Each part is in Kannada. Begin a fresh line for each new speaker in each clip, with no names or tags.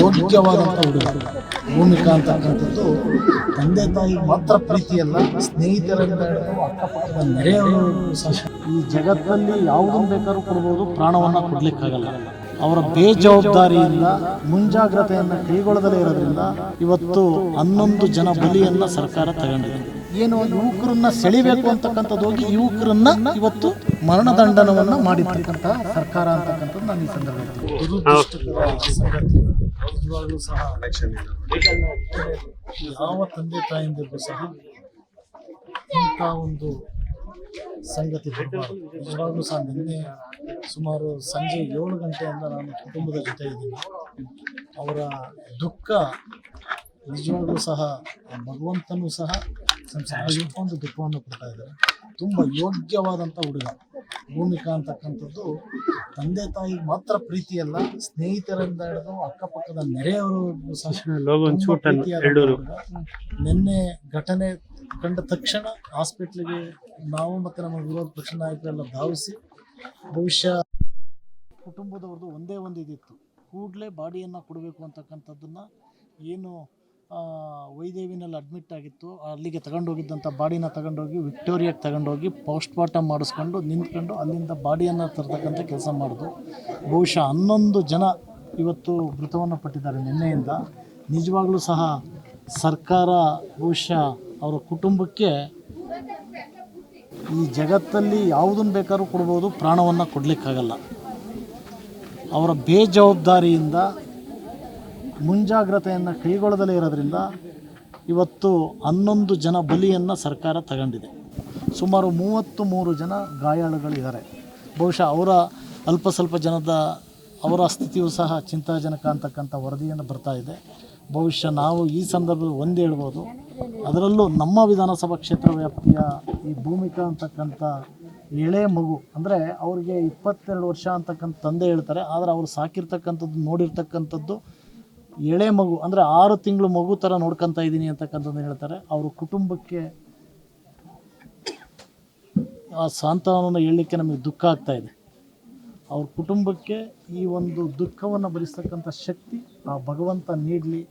ಯೋಗ್ಯವಾದಂಥ ಹುಡುಗ ಭೂಮಿಕಾ ಅಂತಕ್ಕಂಥದ್ದು ತಂದೆ ತಾಯಿ ಮಾತ್ರ ಪ್ರೀತಿಯಲ್ಲ ಸ್ನೇಹಿತರಿಂದ ಹಿಡಿದು ಅಕ್ಕಪಕ್ಕದ ನೆರೆಯವರು ಸಹ. ಈ ಜಗತ್ತಲ್ಲಿ ಯಾವುದನ್ನು ಬೇಕಾದ್ರೂ ಕೊಡ್ಬೋದು ಪ್ರಾಣವನ್ನು ಕೊಡ್ಲಿಕ್ಕಾಗಲ್ಲ. ಅವರ ಬೇಜವಾಬ್ದಾರಿಯಿಂದ ಮುಂಜಾಗ್ರತೆಯನ್ನು ಕೈಗೊಳ್ಳದಲೇ ಇರೋದ್ರಿಂದ ಇವತ್ತು ಹನ್ನೊಂದು ಜನ ಬಲಿಯನ್ನು ಸರ್ಕಾರ ತಗೊಂಡಿದೆ. ಏನು ಯುವಕರನ್ನ ಸೆಳಿಬೇಕು ಅಂತಕ್ಕಂಥದ್ದು ಹೋಗಿ ಯುವಕರನ್ನ ಇವತ್ತು ಮರಣದಂಡನವನ್ನು ಮಾಡಿರ್ತಕ್ಕಂಥ ಸರ್ಕಾರ ಅಂತಕ್ಕಂಥದ್ದು ನಾನು ಈ ಸಂದರ್ಭದಲ್ಲಿ ನಿಜವಾಗ್ಲೂ ಸಹ ಯಾವ ತಂದೆ ತಾಯಿಂದಿಗೂ ಸಹ ಇಂಥ ಒಂದು ಸಂಗತಿ ಬರಬಾರ್ದು. ನಿಜವಾಗ್ಲೂ ಸಹ. ನಿನ್ನೆ ಸುಮಾರು ಸಂಜೆ ಏಳು ಗಂಟೆಯಿಂದ ನಾನು ಕುಟುಂಬದ ಜೊತೆ ಇದ್ದೀನಿ. ಅವರ ದುಃಖ ನಿಜವಾಗ್ಲೂ ಸಹ ಭಗವಂತನೂ ಸಹ ಒಂದು ದುಃಖವನ್ನು ಕೊಡ್ತಾ ಇದ್ದಾರೆ. ತುಂಬ ಯೋಗ್ಯವಾದಂಥ ಹುಡುಗ. ಭೂಮಿಕಾ ಅಂತಕ್ಕಂಥದ್ದು ತಂದೆ ತಾಯಿ ಮಾತ್ರ ಪ್ರೀತಿಯಲ್ಲ ಸ್ನೇಹಿತರಿಂದ ಹಿಡಿದು ಅಕ್ಕಪಕ್ಕದ ನೆರೆಯವರು. ನಿನ್ನೆ ಘಟನೆ ಕಂಡ ತಕ್ಷಣ ಹಾಸ್ಪಿಟ್ಲಿಗೆ ನಾವು ಮತ್ತು ನಮ್ಮ ವಿರೋಧ ಪಕ್ಷ ನಾಯಕರೆಲ್ಲ ಧಾವಿಸಿ ಬಹುಶಃ ಕುಟುಂಬದವ್ರದ್ದು ಒಂದೇ ಒಂದು ಇದಿತ್ತು ಕೂಡಲೇ ಬಾಡಿಯನ್ನು ಕೊಡಬೇಕು ಅಂತಕ್ಕಂಥದ್ದನ್ನು ಏನು ವೈದೇವಿನಲ್ಲಿ ಅಡ್ಮಿಟ್ ಆಗಿತ್ತು. ಅಲ್ಲಿಗೆ ತಗೊಂಡೋಗಿದ್ದಂಥ ಬಾಡಿನ ತಗೊಂಡೋಗಿ, ವಿಕ್ಟೋರಿಯಾಗೆ ತಗೊಂಡೋಗಿ ಪೋಸ್ಟ್ ಮಾರ್ಟಮ್ ಮಾಡಿಸ್ಕೊಂಡು ನಿಂತ್ಕೊಂಡು ಅಲ್ಲಿಂದ ಬಾಡಿಯನ್ನು ತರ್ತಕ್ಕಂಥ ಕೆಲಸ ಮಾಡಿದ್ರು ಬಹುಶಃ ಹನ್ನೊಂದು ಜನ ಇವತ್ತು ಮೃತವನ್ನು ಪಟ್ಟಿದ್ದಾರೆ ನಿನ್ನೆಯಿಂದ. ನಿಜವಾಗ್ಲೂ ಸಹ ಸರ್ಕಾರ ಬಹುಶಃ ಅವರ ಕುಟುಂಬಕ್ಕೆ ಈ ಜಗತ್ತಲ್ಲಿ ಯಾವುದನ್ನು ಬೇಕಾದ್ರೂ ಕೊಡ್ಬೋದು, ಪ್ರಾಣವನ್ನು ಕೊಡಲಿಕ್ಕಾಗಲ್ಲ. ಅವರ ಬೇಜವಾಬ್ದಾರಿಯಿಂದ ಮುಂಜಾಗ್ರತೆಯನ್ನು ಕೈಗೊಳ್ಳದಲೇ ಇರೋದ್ರಿಂದ ಇವತ್ತು ಹನ್ನೊಂದು ಜನ ಬಲಿಯನ್ನು ಸರ್ಕಾರ ತಗೊಂಡಿದೆ. ಸುಮಾರು ಮೂವತ್ತು ಮೂರು ಜನ ಗಾಯಾಳುಗಳಿದ್ದಾರೆ. ಬಹುಶಃ ಅವರ ಅಲ್ಪ ಸ್ವಲ್ಪ ಜನದ ಅವರ ಸ್ಥಿತಿಯು ಸಹ ಚಿಂತಾಜನಕ ಅಂತಕ್ಕಂಥ ವರದಿಯನ್ನು ಬರ್ತಾ ಇದೆ. ಬಹುಶಃ ನಾವು ಈ ಸಂದರ್ಭದಲ್ಲಿ ಒಂದು ಹೇಳ್ಬೋದು, ಅದರಲ್ಲೂ ನಮ್ಮ ವಿಧಾನಸಭಾ ಕ್ಷೇತ್ರ ವ್ಯಾಪ್ತಿಯ ಈ ಭೂಮಿಕಾ ಅಂತಕ್ಕಂಥ ಎಳೆ ಮಗು, ಅಂದರೆ ಅವ್ರಿಗೆ ಇಪ್ಪತ್ತೆರಡು ವರ್ಷ ಅಂತಕ್ಕಂಥ ತಂದೆ ಹೇಳ್ತಾರೆ, ಆದರೆ ಅವರು ಸಾಕಿರ್ತಕ್ಕಂಥದ್ದು, ನೋಡಿರ್ತಕ್ಕಂಥದ್ದು ಎಳೆ ಮಗು, ಅಂದರೆ ಆರು ತಿಂಗಳು ಮಗು ಥರ ನೋಡ್ಕೊತಾ ಇದ್ದೀನಿ ಅಂತಕ್ಕಂಥದ್ದು ಹೇಳ್ತಾರೆ. ಅವರು ಕುಟುಂಬಕ್ಕೆ ಆ ಸಾಂತ್ವನವನ್ನು ಹೇಳಲಿಕ್ಕೆ ನಮಗೆ ದುಃಖ ಆಗ್ತಾ ಇದೆ. ಅವ್ರ ಕುಟುಂಬಕ್ಕೆ ಈ ಒಂದು ದುಃಖವನ್ನು ಭರಿಸ್ತಕ್ಕಂಥ ಶಕ್ತಿ ಆ ಭಗವಂತ ನೀಡಲಿ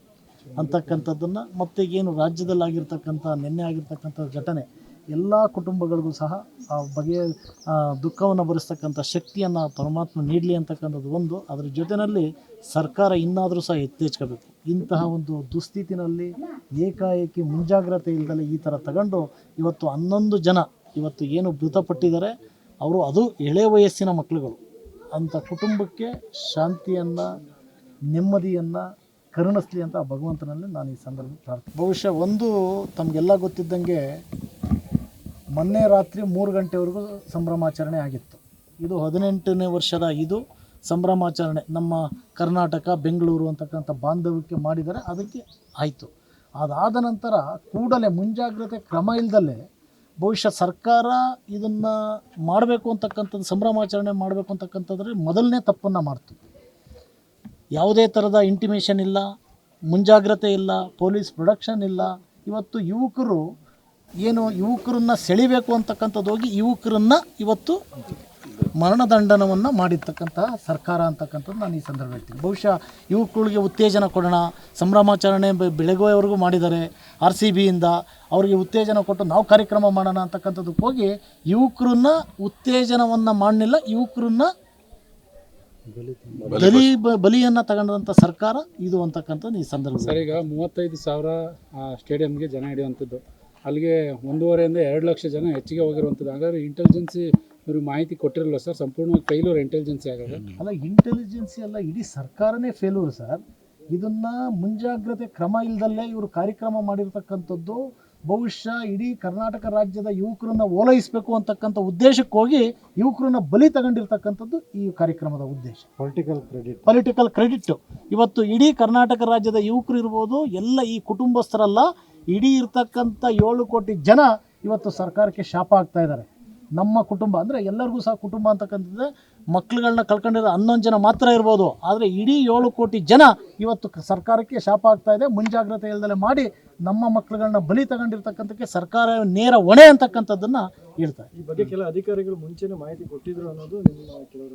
ಅಂತಕ್ಕಂಥದ್ದನ್ನು, ಮತ್ತೆ ಏನು ರಾಜ್ಯದಲ್ಲಾಗಿರ್ತಕ್ಕಂಥ, ನಿನ್ನೆ ಆಗಿರ್ತಕ್ಕಂಥ ಘಟನೆ ಎಲ್ಲ ಕುಟುಂಬಗಳಿಗೂ ಸಹ ಆ ಬಗೆಯ ದುಃಖವನ್ನು ಭರಿಸ್ತಕ್ಕಂಥ ಶಕ್ತಿಯನ್ನು ಪರಮಾತ್ಮ ನೀಡಲಿ ಅಂತಕ್ಕಂಥದ್ದು ಒಂದು. ಅದರ ಜೊತೆಯಲ್ಲಿ ಸರ್ಕಾರ ಇನ್ನಾದರೂ ಸಹ ಎತ್ತೇಚ್ಕೋಬೇಕು. ಇಂತಹ ಒಂದು ದುಸ್ಥಿತಿನಲ್ಲಿ ಏಕಾಏಕಿ ಮುಂಜಾಗ್ರತೆ ಇಲ್ಲದಲ್ಲಿ ಈ ಥರ ತಗೊಂಡು ಇವತ್ತು ಹನ್ನೊಂದು ಜನ ಇವತ್ತು ಏನು ಮೃತಪಟ್ಟಿದ್ದಾರೆ, ಅವರು ಅದು ಎಳೆ ವಯಸ್ಸಿನ ಮಕ್ಕಳುಗಳು ಅಂಥ ಕುಟುಂಬಕ್ಕೆ ಶಾಂತಿಯನ್ನು, ನೆಮ್ಮದಿಯನ್ನು, ಕರುಣಿಸ್ಲಿ ಅಂತ ಭಗವಂತನಲ್ಲಿ ನಾನು ಈ ಸಂದರ್ಭ ಪ್ರಾರ್ಥನೆ ಬಹುಶಃ ಒಂದು ತಮಗೆಲ್ಲ ಗೊತ್ತಿದ್ದಂಗೆ ಮೊನ್ನೆ ರಾತ್ರಿ ಮೂರು ಗಂಟೆವರೆಗೂ ಸಂಭ್ರಮಾಚರಣೆ ಆಗಿತ್ತು. ಇದು ಹದಿನೆಂಟನೇ ವರ್ಷದ ಇದು ಸಂಭ್ರಮಾಚರಣೆ. ನಮ್ಮ ಕರ್ನಾಟಕ, ಬೆಂಗಳೂರು ಅಂತಕ್ಕಂಥ ಬಾಂಧವ್ಯಕ್ಕೆ ಮಾಡಿದರೆ ಅದಕ್ಕೆ ಆಯಿತು. ಅದಾದ ನಂತರ ಕೂಡಲೇ ಮುಂಜಾಗ್ರತೆ ಕ್ರಮ ಇಲ್ಲದಲ್ಲೇ ಬಹುಶಃ ಸರ್ಕಾರ ಇದನ್ನು ಮಾಡಬೇಕು ಅಂತಕ್ಕಂಥದ್ದು, ಸಂಭ್ರಮಾಚರಣೆ ಮಾಡಬೇಕು ಅಂತಕ್ಕಂಥದ್ರಲ್ಲಿ ಮೊದಲನೇ ತಪ್ಪನ್ನು ಮಾಡ್ತು. ಯಾವುದೇ ಥರದ ಇಂಟಿಮೇಷನ್ ಇಲ್ಲ, ಮುಂಜಾಗ್ರತೆ ಇಲ್ಲ ಪೊಲೀಸ್ ಪ್ರೊಡಕ್ಷನ್ ಇಲ್ಲ. ಇವತ್ತು ಯುವಕರು ಏನು ಯುವಕರನ್ನ ಸೆಳಿಬೇಕು ಅಂತಕ್ಕಂಥದ್ದು ಹೋಗಿ ಯುವಕರನ್ನ ಇವತ್ತು ಮರಣದಂಡನವನ್ನು ಮಾಡಿರ್ತಕ್ಕಂಥ ಸರ್ಕಾರ ಅಂತಕ್ಕಂಥದ್ದು ನಾನು ಈ ಸಂದರ್ಭ ಹೇಳ್ತೀನಿ. ಬಹುಶಃ ಯುವಕರಿಗೆ ಉತ್ತೇಜನ ಕೊಡೋಣ. ಸಂಭ್ರಮಾಚರಣೆ ಬೆಳಗುವವರೆಗೂ ಮಾಡಿದ್ದಾರೆ. ಆರ್ ಸಿ ಬಿಯಿಂದ ಅವರಿಗೆ ಉತ್ತೇಜನ ಕೊಟ್ಟು ನಾವು ಕಾರ್ಯಕ್ರಮ ಮಾಡೋಣ ಅಂತಕ್ಕಂಥದ್ದಕ್ಕೆ ಹೋಗಿ ಯುವಕರನ್ನ ಉತ್ತೇಜನವನ್ನು ಮಾಡಲಿಲ್ಲ. ಯುವಕರನ್ನ ಬಲಿ ಬಲಿಯನ್ನ ಬಲಿಯನ್ನು ತಗೊಂಡಂಥ ಸರ್ಕಾರ ಇದು ಅಂತಕ್ಕಂಥದ್ದು ಈ ಸಂದರ್ಭ
ಸರ್ ಈಗ ಮೂವತ್ತೈದು ಸಾವಿರ ಸ್ಟೇಡಿಯಂಗೆ ಜನ ಹಿಡಿಯುವಂಥದ್ದು. ಅಲ್ಲಿಗೆ ಒಂದೂವರೆಯಿಂದ ಎರಡು ಲಕ್ಷ ಜನ ಹೆಚ್ಚಿಗೆ ಹೋಗಿರುವಂಥದ್ದು. ಹಾಗಾದ್ರೆ ಇಂಟೆಲಿಜೆನ್ಸಿ ಇವ್ರಿಗೆ ಮಾಹಿತಿ ಕೊಟ್ಟಿರಲ್ಲ ಸರ್ ಸಂಪೂರ್ಣವಾಗಿ ಫೈಲೂರ್ ಇಂಟೆಲಿಜೆನ್ಸಿ ಆಗೋದು
ಅಲ್ಲ ಇಂಟೆಲಿಜೆನ್ಸಿ ಅಲ್ಲ ಇಡೀ ಸರ್ಕಾರನೇ ಫೇಲ್ಯೂರ್ ಸರ್. ಇದನ್ನ ಮುಂಜಾಗ್ರತೆ ಕ್ರಮ ಇಲ್ಲದಲ್ಲೇ ಇವರು ಕಾರ್ಯಕ್ರಮ ಮಾಡಿರ್ತಕ್ಕಂಥದ್ದು ಬಹುಶಃ ಇಡೀ ಕರ್ನಾಟಕ ರಾಜ್ಯದ ಯುವಕರನ್ನ ಓಲೈಸಬೇಕು ಅಂತಕ್ಕಂಥ ಉದ್ದೇಶಕ್ಕೆ ಹೋಗಿ ಯುವಕರನ್ನ ಬಲಿ ತಗೊಂಡಿರ್ತಕ್ಕಂಥದ್ದು ಈ ಕಾರ್ಯಕ್ರಮದ ಉದ್ದೇಶ.
ಪೊಲಿಟಿಕಲ್ ಕ್ರೆಡಿಟ್
ಪೊಲಿಟಿಕಲ್ ಕ್ರೆಡಿಟ್ ಇವತ್ತು ಇಡೀ ಕರ್ನಾಟಕ ರಾಜ್ಯದ ಯುವಕರು ಇರ್ಬೋದು ಎಲ್ಲ ಈ ಕುಟುಂಬಸ್ಥರಲ್ಲ ಇಡೀ ಇರ್ತಕ್ಕಂಥ ಏಳು ಕೋಟಿ ಜನ ಇವತ್ತು ಸರ್ಕಾರಕ್ಕೆ ಶಾಪ ಆಗ್ತಾ ಇದ್ದಾರೆ. ನಮ್ಮ ಕುಟುಂಬ ಅಂದರೆ ಎಲ್ಲರಿಗೂ ಸಹ ಕುಟುಂಬ ಅಂತಕ್ಕಂಥದ್ದು ಮಕ್ಳುಗಳನ್ನ ಕಳ್ಕೊಂಡಿರೋ ಹನ್ನೊಂದು ಜನ ಮಾತ್ರ ಇರ್ಬೋದು. ಆದರೆ ಇಡೀ ಏಳು ಕೋಟಿ ಜನ ಇವತ್ತು ಸರ್ಕಾರಕ್ಕೆ ಶಾಪ ಆಗ್ತಾ ಇದೆ. ಮುಂಜಾಗ್ರತೆ ಇಲ್ದಲೆ ಮಾಡಿ ನಮ್ಮ ಮಕ್ಳುಗಳನ್ನ ಬಲಿ ತಗೊಂಡಿರ್ತಕ್ಕಂಥಕ್ಕೆ ಸರ್ಕಾರ ನೇರ ಹೊಣೆ ಅಂತಕ್ಕಂಥದ್ದನ್ನು ಹೇಳ್ತಾರೆ
ಈ ಬಗ್ಗೆ ಕೆಲ ಅಧಿಕಾರಿಗಳು ಮುಂಚೆನೇ ಮಾಹಿತಿ ಕೊಟ್ಟಿದ್ರು ಅನ್ನೋದು ನಿಮ್ಮ ಕೆಲವು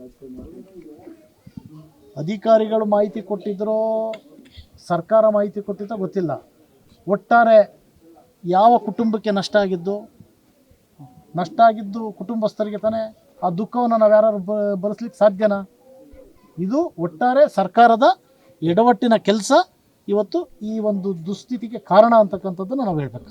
ಅಧಿಕಾರಿಗಳು ಮಾಹಿತಿ ಕೊಟ್ಟಿದ್ರೋ ಸರ್ಕಾರ ಮಾಹಿತಿ ಕೊಟ್ಟಿದ್ದ ಗೊತ್ತಿಲ್ಲ. ಒಟ್ಟಾರೆ ಯಾವ ಕುಟುಂಬಕ್ಕೆ ನಷ್ಟ ಆಗಿದ್ದು? ನಷ್ಟ ಆಗಿದ್ದು ಕುಟುಂಬಸ್ಥರಿಗೆ ತಾನೇ ಆ ದುಃಖವನ್ನು ನಾವು ಯಾರು ಬರೆಸ್ಲಿಕ್ಕೆ ಸಾಧ್ಯನಾ? ಇದು ಒಟ್ಟಾರೆ ಸರ್ಕಾರದ ಎಡವಟ್ಟಿನ ಕೆಲಸ. ಇವತ್ತು ಈ ಒಂದು ದುಸ್ಥಿತಿಗೆ ಕಾರಣ ಅಂತಕ್ಕಂಥದ್ದನ್ನು ನಾವು ಹೇಳ್ಬೇಕು.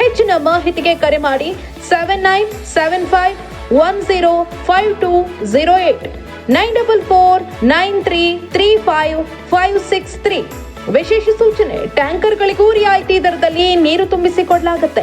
ಹೆಚ್ಚಿನ ಮಾಹಿತಿಗೆ ಕರೆ ಮಾಡಿ seven nine seven five one zero five two zero eight nine double four nine three three five five six three ವಿಶೇಷ ಸೂಚನೆ, ಟ್ಯಾಂಕರ್ಗಳಿಗೂ ರಿಯಾಯಿತಿ ದರದಲ್ಲಿ ನೀರು ತುಂಬಿಸಿಕೊಡಲಾಗುತ್ತೆ.